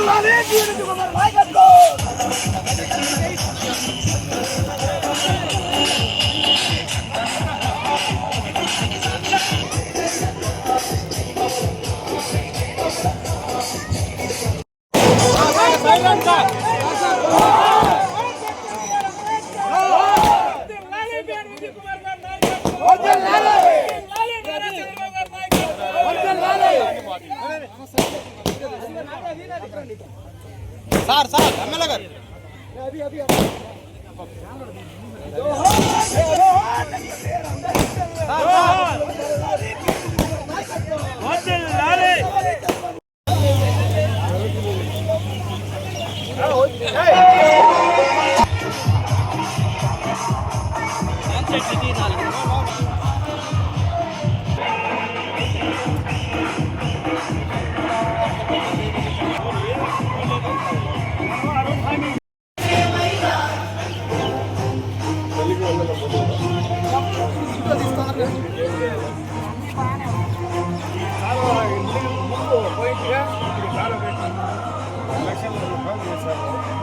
వర్ధిల్లాలి జీవిత కుమార్ నాయకత్వం sir sir MLA గారు.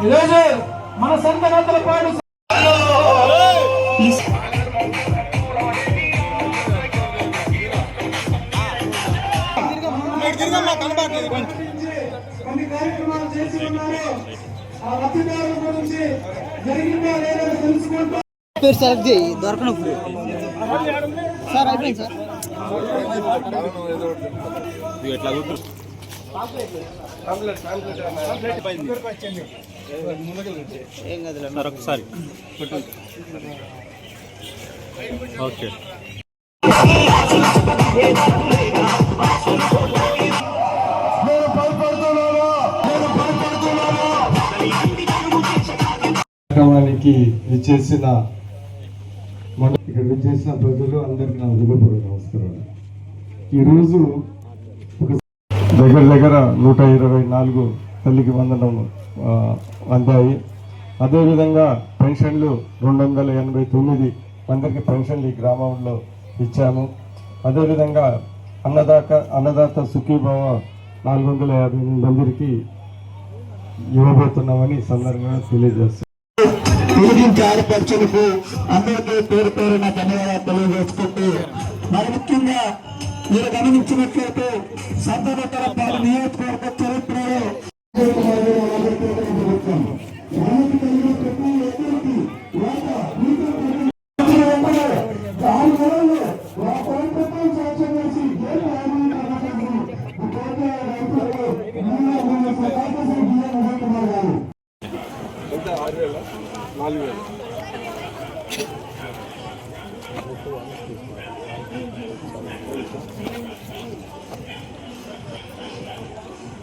ఈరోజు మన సొంత పాడు పాటు కొన్ని కార్యక్రమాలు చేసి ఉన్నారు ఆ లబ్ధిదారుల గురించి జరిగిందా లేదా తెలుసుకుంటూ పేరు సెలెక్ట్ చేయి దొరకనప్పుడు. సార్ అయిపోయింది సార్. ఎట్లా ఏం కదలే సార్ ఒకసారి ఓకే కార్యక్రమానికి మన- ఇక్కడ విచ్చేసిన ప్రజలు అందరికీ నా హృదయపూర్వక నమస్కారాలు. ఈరోజు ఒక దగ్గర దగ్గర నూట ఇరవై నాలుగు తల్లికి వందనం అందాయి. అదేవిధంగా పెన్షన్లు రెండు వందల ఎనభై తొమ్మిది మందికి పెన్షన్లు ఈ గ్రామంలో ఇచ్చాము. అదేవిధంగా అన్నదాత అన్నదాత సుఖీభావ నాలుగు వందల యాభై ఎనిమిది మందికి ఇవ్వబోతున్నామని సందర్భంగా తెలియజేస్తాం వెలిగించే ఆడపడుచులకు అందరికీ పేరు పేరున ధన్యవాదాలు తెలియజేసుకుంటూ మరి ముఖ్యంగా మీరు గమనించినట్లయితే సంతనతరపాడు నియోజకవర్గ చరిత్రలో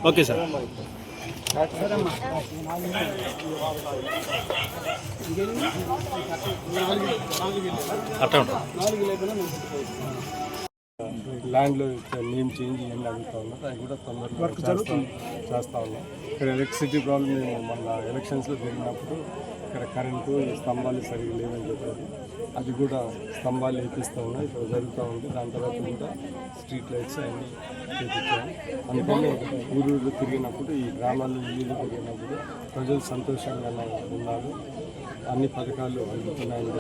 ఓకే సార్. అట్లా ఉంటుంది ల్యాండ్లో నేమ్ చేంజ్ ఇవన్నీ అడుగుతా ఉన్నారు అది కూడా తొందరగా చేస్తా ఉన్నాం. ఇక్కడ ఎలక్ట్రిసిటీ ప్రాబ్లం మేము ఎలక్షన్స్లో జరిగినప్పుడు ఇక్కడ కరెంటు స్తంభాలు సరిగ్గా లేవని చెప్పారు అది కూడా స్తంభాలు వేపిస్తూ ఉన్నాయి. ఇప్పుడు జరుగుతూ ఉంది. దాని తర్వాత కూడా స్ట్రీట్ లైట్స్ అన్నీ చేపించాము అందుకని ఊరూరు తిరిగినప్పుడు ఈ గ్రామాల్లో ఇల్లు తిరిగినప్పుడు ప్రజలు సంతోషంగా ఉన్నారు. అన్ని పథకాలు అందుతున్నాయని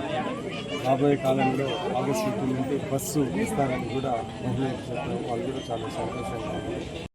రాబోయే కాలంలో ఆగస్టు నుండి బస్సు ఇస్తారని కూడా మహిళలు చెప్పారు వాళ్ళు కూడా చాలా సంతోషంగా ఉన్నారు.